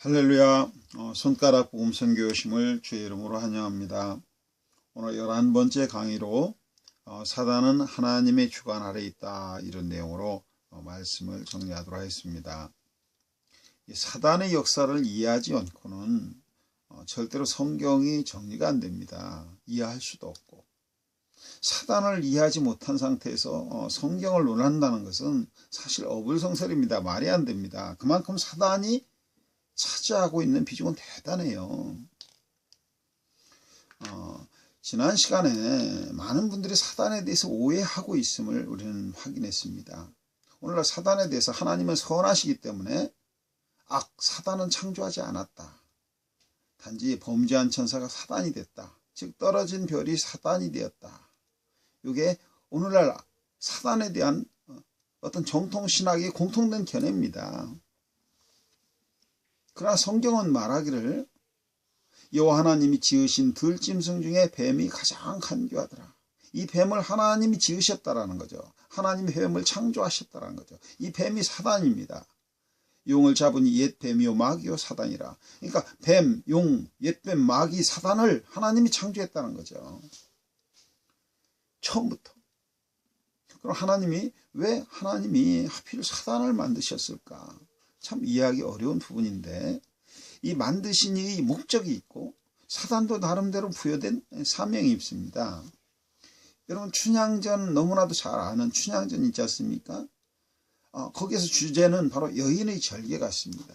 할렐루야 어, 손가락 복음 선교심을 주의 이름으로 환영합니다. 오늘 11번째 강의로 어, 사단은 하나님의 주관 아래 있다 이런 내용으로 어, 말씀을 정리하도록 하겠습니다. 사단의 역사를 이해하지 않고는 어, 절대로 성경이 정리가 안 됩니다. 이해할 수도 없고 사단을 이해하지 못한 상태에서 어, 성경을 논한다는 것은 사실 어불성설입니다. 말이 안 됩니다. 그만큼 사단이 차지하고 있는 비중은 대단해요. 어, 지난 시간에 많은 분들이 사단에 대해서 오해하고 있음을 우리는 확인했습니다. 오늘날 사단에 대해서 하나님은 선하시기 때문에 악, 사단은 창조하지 않았다. 단지 범죄한 천사가 사단이 됐다. 즉 떨어진 별이 사단이 되었다. 이게 오늘날 사단에 대한 어떤 정통 신학의 공통된 견해입니다. 그러나 성경은 말하기를 여호와 하나님이 지으신 들짐승 중에 뱀이 가장 간교하더라. 이 뱀을 하나님이 지으셨다라는 거죠. 하나님이 뱀을 창조하셨다라는 거죠. 이 뱀이 사단입니다. 용을 잡으니 옛 뱀이요 마귀요 사단이라. 그러니까 뱀, 용, 옛뱀, 마귀, 사단을 하나님이 창조했다는 거죠. 처음부터. 그럼 하나님이 왜 하나님이 하필 사단을 만드셨을까? 참 이해하기 어려운 부분인데 이 만드신 이 목적이 있고 사단도 나름대로 부여된 사명이 있습니다. 여러분 춘향전 너무나도 잘 아는 춘향전 있지 않습니까? 어, 거기에서 주제는 바로 여인의 절개 같습니다.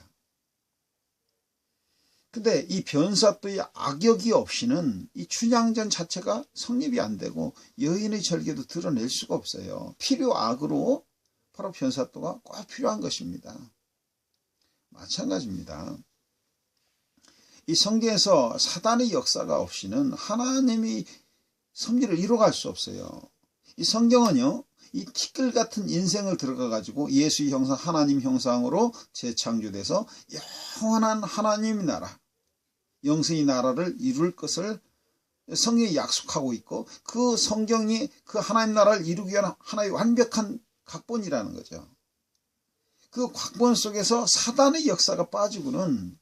근데 이 변사또의 악역이 없이는 이 춘향전 자체가 성립이 안 되고 여인의 절개도 드러낼 수가 없어요. 필요 악으로 바로 변사또가 꼭 필요한 것입니다. 마찬가지입니다. 이 성경에서 사단의 역사가 없이는 하나님이 섭리를 이루어갈 수 없어요. 이 성경은요, 이 티끌 같은 인생을 들어가 가지고 예수의 형상, 하나님 형상으로 재창조돼서 영원한 하나님의 나라, 영생의 나라를 이룰 것을 성경이 약속하고 있고 그 성경이 그 하나님 나라를 이루기 위한 하나의 완벽한 각본이라는 거죠. 그 각본 속에서 사단의 역사가 빠지고는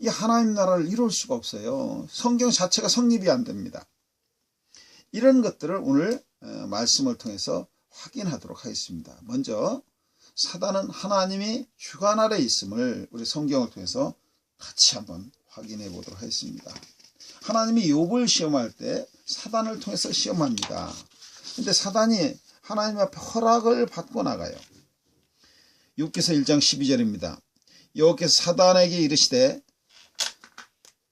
이 하나님 나라를 이룰 수가 없어요. 성경 자체가 성립이 안 됩니다. 이런 것들을 오늘 어, 말씀을 통해서 확인하도록 하겠습니다. 먼저 사단은 하나님이 주관 아래 있음을 우리 성경을 통해서 같이 한번 확인해 보도록 하겠습니다. 하나님이 욥을 시험할 때 사단을 통해서 시험합니다. 근데 사단이 하나님 앞에 허락을 받고 나가요. 6기서 1장 12절입니다. 여호께서 사단에게 이르시되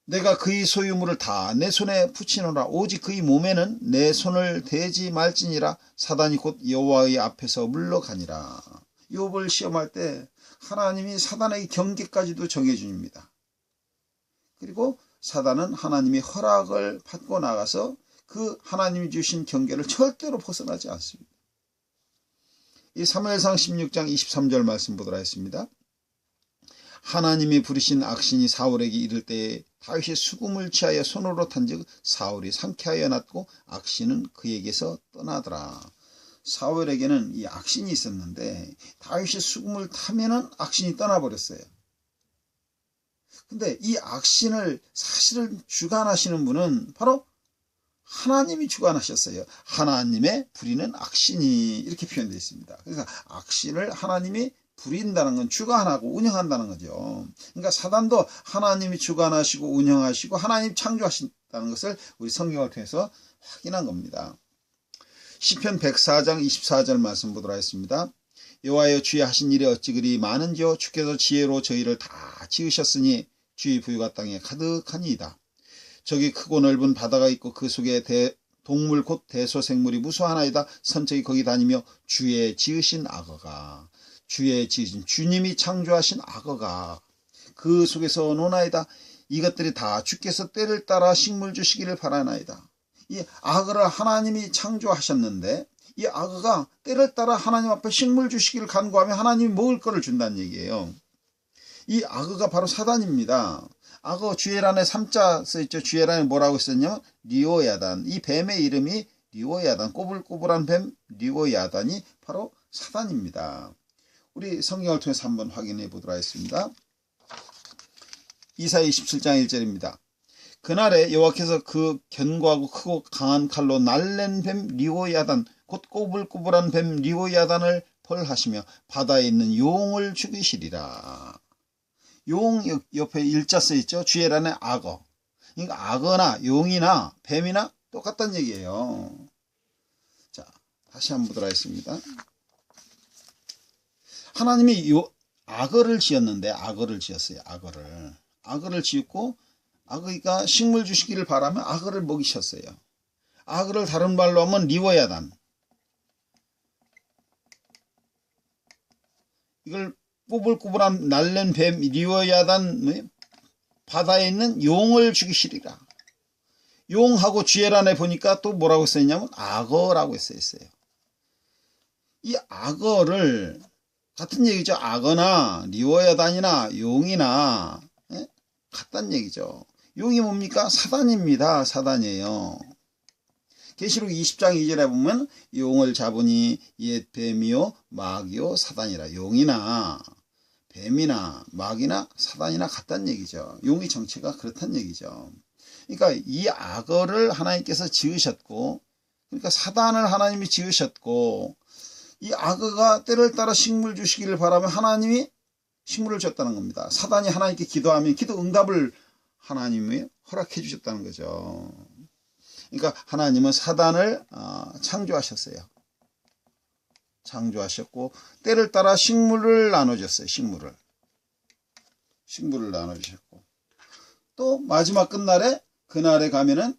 내가 그의 소유물을 다 내 손에 붙이노라 오직 그의 몸에는 내 손을 대지 말지니라 사단이 곧 여호와의 앞에서 물러가니라. 욥을 시험할 때 하나님이 사단에게 경계까지도 정해줍니다. 그리고 사단은 하나님의 허락을 받고 나가서 그 하나님이 주신 경계를 절대로 벗어나지 않습니다. 이 사무엘상 16장 23절 말씀 보도록 하겠습니다. 하나님이 부르신 악신이 사울에게 이를 때에 다윗이 수금을 취하여 손으로 탄즉 사울이 상쾌하여 났고 악신은 그에게서 떠나더라. 사울에게는 이 악신이 있었는데 다윗이 수금을 타면은 악신이 떠나버렸어요. 근데 이 악신을 사실은 주관하시는 분은 바로 하나님이 주관하셨어요. 하나님의 부리는 악신이 이렇게 표현되어 있습니다. 그러니까 악신을 하나님이 부린다는 건 주관하고 운영한다는 거죠. 그러니까 사단도 하나님이 주관하시고 운영하시고 하나님 창조하신다는 것을 우리 성경을 통해서 확인한 겁니다. 시편 104장 24절 말씀 보도록 하겠습니다. 여호와여 주의 하신 일이 어찌 그리 많은지요 주께서 지혜로 저희를 다 지으셨으니 주의 부유가 땅에 가득하니이다. 저기 크고 넓은 바다가 있고 그 속에 대, 동물 곧 대소생물이 무수하나이다. 선척이 거기 다니며 주의 지으신 악어가 주의 지으신 주님이 창조하신 악어가 그 속에서 노나이다. 이것들이 다 주께서 때를 따라 식물 주시기를 바라나이다. 이 악어를 하나님이 창조하셨는데 이 악어가 때를 따라 하나님 앞에 식물 주시기를 간구하면 하나님이 먹을 거를 준다는 얘기예요. 이 악어가 바로 사단입니다. 악어 주애란에 3자 써있죠. 주애란에 뭐라고 썼냐? 리오야단. 이 뱀의 이름이 리오야단. 꼬불꼬불한 뱀 리오야단이 바로 사단입니다. 우리 성경을 통해서 한번 확인해 보도록 하겠습니다. 이사야 27장 1절입니다. 그날에 여호와께서 그 견고하고 크고 강한 칼로 날랜 뱀 리오야단 곧 꼬불꼬불한 뱀 리오야단을 벌하시며 바다에 있는 용을 죽이시리라. 용 옆에 일자 써 있죠. 주애란에 악어. 그러니까 악어나 용이나 뱀이나 똑같다는 얘기예요. 자, 다시 한번 보도록 하겠습니다. 하나님이 요 악어를 지었는데 악어를 지었어요. 악어를. 악어를 지었고 악어가 식물 주시기를 바라며 악어를 먹이셨어요. 악어를 다른 말로 하면 리워야단. 이걸 꼬불꼬불한 날랜 뱀 리워야단 뭐, 바다에 있는 용을 죽이시리라. 용하고 주애란에 보니까 또 뭐라고 써있냐면 악어라고 써있어요. 이 악어를 같은 얘기죠. 악어나 리워야단이나 용이나 예? 같단 얘기죠. 용이 뭡니까? 사단입니다. 사단이에요. 계시록 20장 2절에 보면 용을 잡으니 옛 뱀이요 마귀요 사단이라 용이나 뱀이나 마귀나 사단이나 같단 얘기죠. 용의 정체가 그렇단 얘기죠. 그러니까 이 악어를 하나님께서 지으셨고 그러니까 사단을 하나님이 지으셨고 이 악어가 때를 따라 식물 주시기를 바라며 하나님이 식물을 줬다는 겁니다. 사단이 하나님께 기도하면 기도 응답을 하나님이 허락해 주셨다는 거죠. 그러니까 하나님은 사단을 어, 창조하셨어요. 창조하셨고 때를 따라 식물을 나눠줬어요. 식물을. 식물을 나눠주셨고 또 마지막 끝날에 그날에 가면은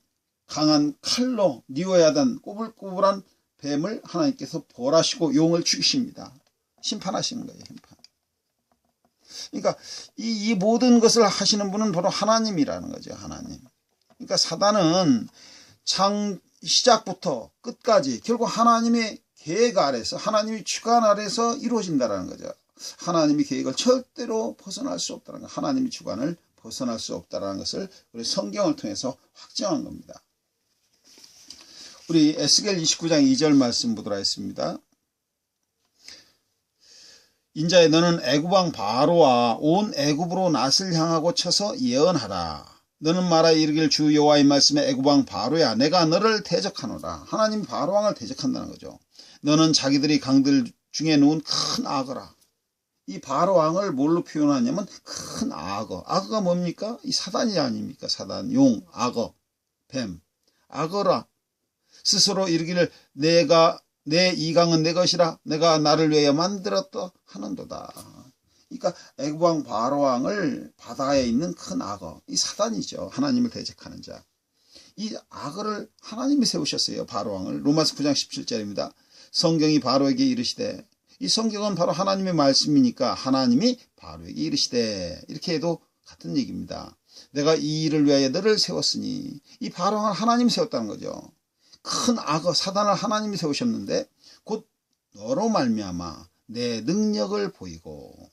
강한 칼로 니워야단 꼬불꼬불한 뱀을 하나님께서 벌하시고 용을 죽이십니다. 심판하시는 거예요. 심판. 그러니까 이, 이 모든 것을 하시는 분은 바로 하나님이라는 거죠. 하나님. 그러니까 사단은 창 시작부터 끝까지 결국 하나님의 계획 아래서 하나님의 주관 아래서 이루어진다는 거죠. 하나님의 계획을 절대로 벗어날 수 없다는 거. 하나님의 주관을 벗어날 수 없다는 것을 우리 성경을 통해서 확정한 겁니다. 우리 에스겔 29장 2절 말씀 보도록 하겠습니다. 인자에 너는 애굽왕 바로와 온 애굽으로 낯을 향하고 쳐서 예언하라. 너는 말하 이르길 주 여호와의 말씀에 애굽왕 바로야 내가 너를 대적하노라. 하나님 바로왕을 대적한다는 거죠. 너는 자기들이 강들 중에 누운 큰 악어라. 이 바로 왕을 뭘로 표현하냐면 큰 악어. 악어가 뭡니까? 이 사단이 아닙니까? 사단, 용, 악어, 뱀. 악어라. 스스로 이르기를 내가 내 이강은 내 것이라 내가 나를 위하여 만들었다 하는도다. 그러니까 애굽왕 바로왕을 바다에 있는 큰 악어, 이 사단이죠. 하나님을 대적하는 자. 이 악어를 하나님이 세우셨어요. 바로왕을. 로마서 9장 17절입니다. 성경이 바로에게 이르시되 이 성경은 바로 하나님의 말씀이니까 하나님이 바로에게 이르시되 이렇게 해도 같은 얘기입니다. 내가 이 일을 위하여 너를 세웠으니 이 바로왕을 하나님이 세웠다는 거죠. 큰 악어 사단을 하나님이 세우셨는데 곧 너로 말미암아 내 능력을 보이고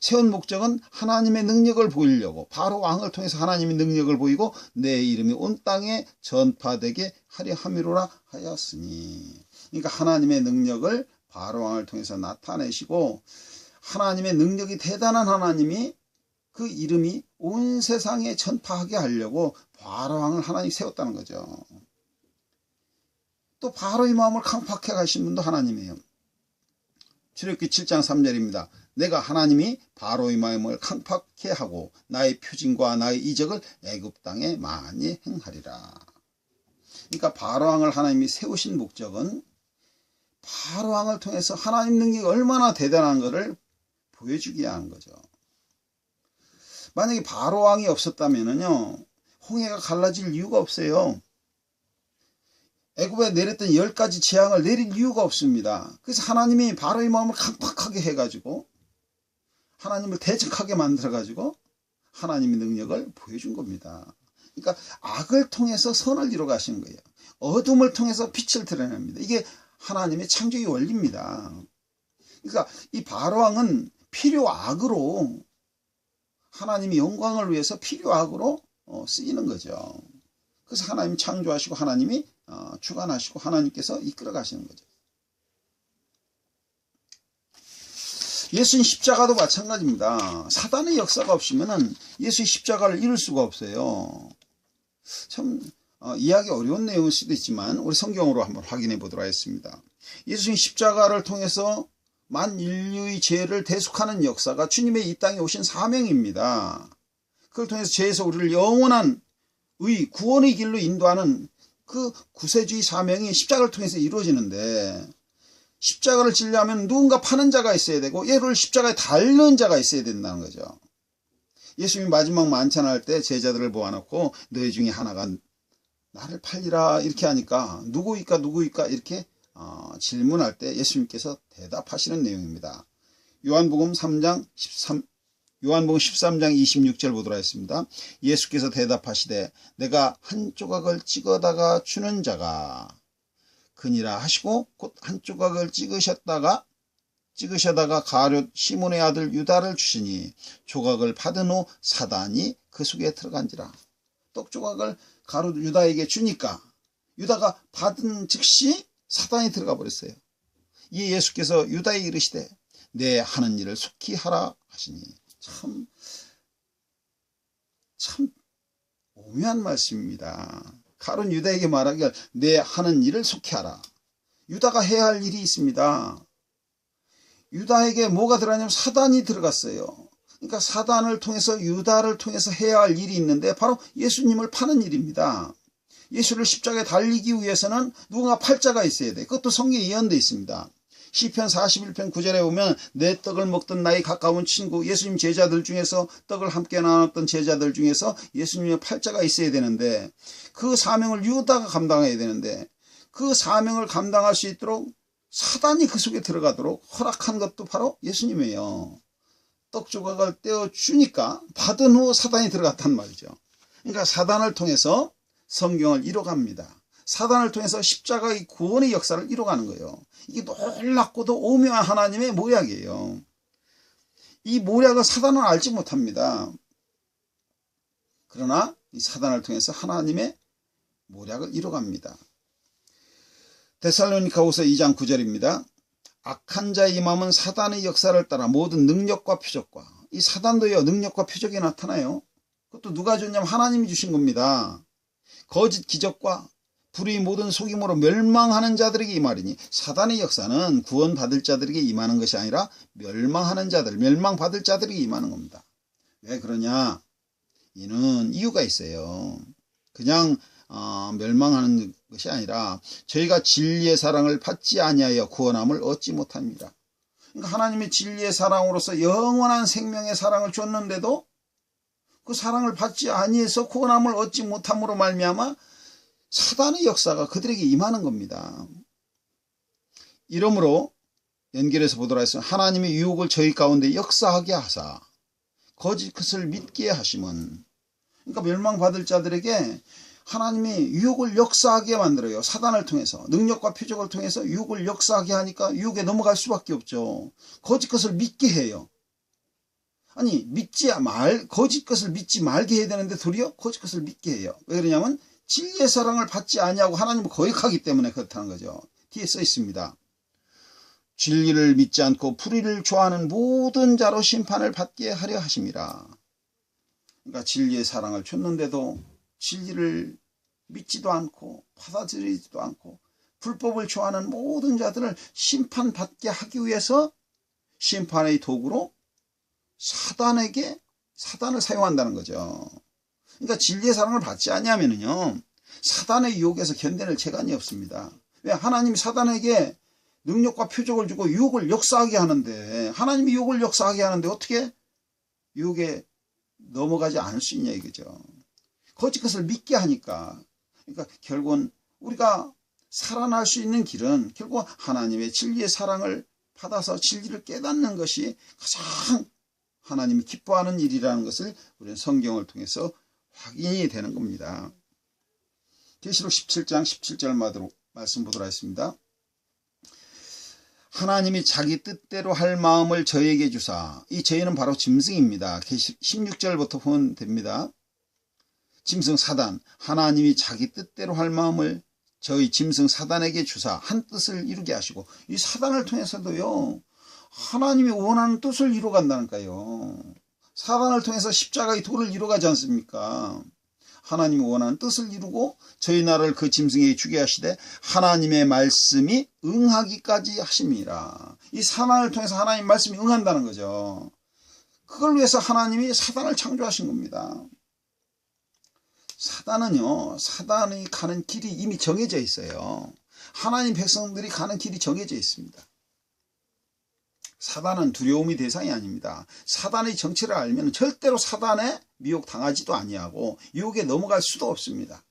세운 목적은 하나님의 능력을 보이려고 바로 왕을 통해서 하나님의 능력을 보이고 내 이름이 온 땅에 전파되게 하려 함이로라 하였으니 그러니까 하나님의 능력을 바로 왕을 통해서 나타내시고 하나님의 능력이 대단한 하나님이 그 이름이 온 세상에 전파하게 하려고 바로 왕을 하나님 세웠다는 거죠. 또 바로의 마음을 강팍해 가신 분도 하나님이에요. 출애굽기 7장 3절입니다. 내가 하나님이 바로의 마음을 강팍해 하고 나의 표징과 나의 이적을 애굽 땅에 많이 행하리라. 그러니까 바로 왕을 하나님이 세우신 목적은 바로 왕을 통해서 하나님 능력이 얼마나 대단한 것을 보여주기 위한 거죠. 만약에 바로 왕이 없었다면요 홍해가 갈라질 이유가 없어요. 애굽에 내렸던 열 가지 재앙을 내릴 이유가 없습니다. 그래서 하나님이 바로의 마음을 강팍하게 해가지고 하나님을 대적하게 만들어가지고 하나님의 능력을 보여준 겁니다. 그러니까 악을 통해서 선을 이루어 가시는 거예요. 어둠을 통해서 빛을 드러냅니다. 이게 하나님의 창조의 원리입니다. 그러니까 이 바로왕은 필요악으로 하나님의 영광을 위해서 필요악으로 어, 쓰이는 거죠. 그래서 하나님 창조하시고 하나님이 어, 주관하시고 하나님께서 이끌어 가시는 거죠. 예수님 십자가도 마찬가지입니다. 사단의 역사가 없으면 예수의 십자가를 이룰 수가 없어요. 참 어, 이해하기 어려운 내용일 수도 있지만 우리 성경으로 한번 확인해 보도록 하겠습니다. 예수님 십자가를 통해서 만 인류의 죄를 대속하는 역사가 주님의 이 땅에 오신 사명입니다. 그걸 통해서 죄에서 우리를 영원한 의 구원의 길로 인도하는 그 구세주의 사명이 십자가를 통해서 이루어지는데 십자가를 지려면 누군가 파는 자가 있어야 되고 예를 십자가에 달는 자가 있어야 된다는 거죠. 예수님이 마지막 만찬할 때 제자들을 모아놓고 너희 중에 하나가 나를 팔리라 이렇게 하니까 누구일까 누구일까 이렇게 어, 질문할 때 예수님께서 대답하시는 내용입니다. 요한복음 3장 13 요한복음 13장 26절 보도록 하겠습니다. 예수께서 대답하시되 내가 한 조각을 찍어다가 주는 자가 그니라 하시고 곧 한 조각을 찍으셨다가 찍으셔다가 가룟 시몬의 아들 유다를 주시니 조각을 받은 후 사단이 그 속에 들어간지라. 떡 조각을 가룟 유다에게 주니까 유다가 받은 즉시 사단이 들어가 버렸어요. 이 예수께서 유다에 이르시되 내 하는 일을 속히 하라 하시니 참, 참 오묘한 말씀입니다. 가론 유다에게 말하기를 내 하는 일을 속히 하라. 유다가 해야 할 일이 있습니다. 유다에게 뭐가 들어가냐면 사단이 들어갔어요. 그러니까 사단을 통해서 유다를 통해서 해야 할 일이 있는데 바로 예수님을 파는 일입니다. 예수를 십자가에 달리기 위해서는 누군가 팔자가 있어야 돼. 그것도 성경에 예언되어 있습니다. 시편 41편 9절에 보면 내 떡을 먹던 나의 가까운 친구 예수님 제자들 중에서 떡을 함께 나눴던 제자들 중에서 예수님의 팔자가 있어야 되는데 그 사명을 유다가 감당해야 되는데 그 사명을 감당할 수 있도록 사단이 그 속에 들어가도록 허락한 것도 바로 예수님이에요. 떡 조각을 떼어 주니까 받은 후 사단이 들어갔단 말이죠. 그러니까 사단을 통해서 성경을 이뤄갑니다. 사단을 통해서 십자가의 구원의 역사를 이뤄가는 거예요. 이게 놀랍고도 오묘한 하나님의 모략이에요. 이 모략을 사단은 알지 못합니다. 그러나 이 사단을 통해서 하나님의 모략을 이뤄갑니다. 데살로니카후서 2장 9절입니다. 악한 자의 마음은 사단의 역사를 따라 모든 능력과 표적과 이 사단도요 능력과 표적이 나타나요. 그것도 누가 줬냐면 하나님이 주신 겁니다. 거짓 기적과 불의 모든 속임으로 멸망하는 자들에게 임하리니 사단의 역사는 구원받을 자들에게 임하는 것이 아니라 멸망하는 자들, 멸망받을 자들에게 임하는 겁니다. 왜 그러냐? 이는 이유가 있어요. 그냥 어, 멸망하는 것이 아니라 저희가 진리의 사랑을 받지 아니하여 구원함을 얻지 못합니다. 그러니까 하나님의 진리의 사랑으로서 영원한 생명의 사랑을 줬는데도 그 사랑을 받지 아니해서 구원함을 얻지 못함으로 말미암아 사단의 역사가 그들에게 임하는 겁니다. 이러므로 연결해서 보도록 하겠습니다. 하나님의 유혹을 저희 가운데 역사하게 하사 거짓 것을 믿게 하심은 그러니까 멸망받을 자들에게 하나님이 유혹을 역사하게 만들어요. 사단을 통해서 능력과 표적을 통해서 유혹을 역사하게 하니까 유혹에 넘어갈 수밖에 없죠. 거짓 것을 믿게 해요. 아니 믿지 말 거짓 것을 믿지 말게 해야 되는데 도리어 거짓 것을 믿게 해요. 왜 그러냐면 진리의 사랑을 받지 아니하고 하나님을 거역하기 때문에 그렇다는 거죠. 뒤에 써 있습니다. 진리를 믿지 않고 불의를 좋아하는 모든 자로 심판을 받게 하려 하심이라. 그러니까 진리의 사랑을 줬는데도 진리를 믿지도 않고 받아들이지도 않고 불법을 좋아하는 모든 자들을 심판받게 하기 위해서 심판의 도구로 사단에게 사단을 사용한다는 거죠. 그러니까 진리의 사랑을 받지 않냐면요 사단의 유혹에서 견뎌낼 재간이 없습니다. 왜 하나님이 사단에게 능력과 표적을 주고 유혹을 역사하게 하는데 하나님이 유혹을 역사하게 하는데 어떻게 유혹에 넘어가지 않을 수 있냐 이거죠. 거짓 것을 믿게 하니까 그러니까 결국은 우리가 살아날 수 있는 길은 결국 하나님의 진리의 사랑을 받아서 진리를 깨닫는 것이 가장 하나님이 기뻐하는 일이라는 것을 우리는 성경을 통해서 확인이 되는 겁니다. 계시록 17장 17절 말씀 보도록 하겠습니다. 하나님이 자기 뜻대로 할 마음을 저에게 주사 이 저희는 바로 짐승입니다. 16절부터 보면 됩니다. 짐승 사단 하나님이 자기 뜻대로 할 마음을 저희 짐승 사단에게 주사 한 뜻을 이루게 하시고 이 사단을 통해서도요 하나님이 원하는 뜻을 이루어간다니까요. 사단을 통해서 십자가의 도를 이루어가지 않습니까? 하나님이 원하는 뜻을 이루고 저희 나라를 그 짐승에게 주게 하시되 하나님의 말씀이 응하기까지 하심이라. 이 사단을 통해서 하나님 말씀이 응한다는 거죠. 그걸 위해서 하나님이 사단을 창조하신 겁니다. 사단은요, 사단이 가는 길이 이미 정해져 있어요. 하나님 백성들이 가는 길이 정해져 있습니다. 사단은 두려움이 대상이 아닙니다. 사단의 정체를 알면 절대로 사단에 미혹 당하지도 아니하고 유혹에 넘어갈 수도 없습니다.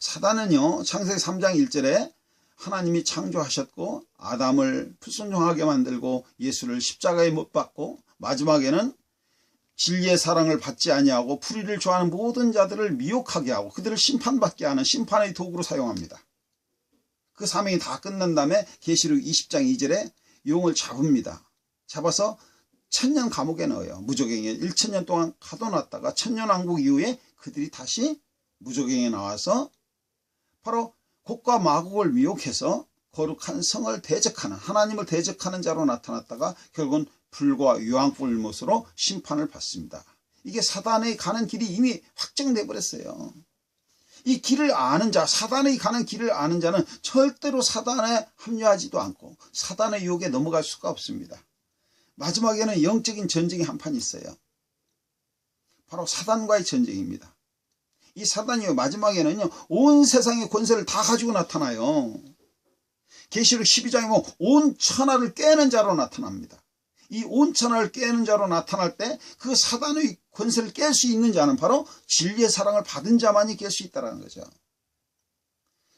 사단은요, 창세기 3장 1절에 하나님이 창조하셨고 아담을 불순종하게 만들고 예수를 십자가에 못 박고 마지막에는 진리의 사랑을 받지 아니하고 불의를 좋아하는 모든 자들을 미혹하게 하고 그들을 심판받게 하는 심판의 도구로 사용합니다. 그 사명이 다 끝난 다음에 계시록 20장 2절에 용을 잡습니다. 잡아서 천년 감옥에 넣어요. 무적행에 1천년 동안 가둬놨다가 천년 왕국 이후에 그들이 다시 무적행에 나와서 바로 곡과 마곡을 미혹해서 거룩한 성을 대적하는 하나님을 대적하는 자로 나타났다가 결국은 불과 유황불못으로 심판을 받습니다. 이게 사단의 가는 길이 이미 확정돼 버렸어요. 이 길을 아는 자, 사단의 가는 길을 아는 자는 절대로 사단에 합류하지도 않고 사단의 유혹에 넘어갈 수가 없습니다. 마지막에는 영적인 전쟁이 한 판 있어요. 바로 사단과의 전쟁입니다. 이 사단이요 마지막에는요 온 세상의 권세를 다 가지고 나타나요. 계시록 12장에 보면 온 천하를 깨는 자로 나타납니다. 이 온 천하를 깨는 자로 나타날 때 그 사단의 권세를 깰 수 있는 자는 바로 진리의 사랑을 받은 자만이 깰 수 있다는 거죠.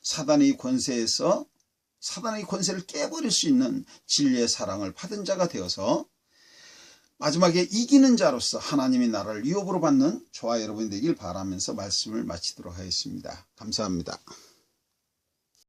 사단의 권세에서 사단의 권세를 깨버릴 수 있는 진리의 사랑을 받은 자가 되어서 마지막에 이기는 자로서 하나님의 나라를 유업으로 받는 저와 여러분이 되길 바라면서 말씀을 마치도록 하겠습니다. 감사합니다.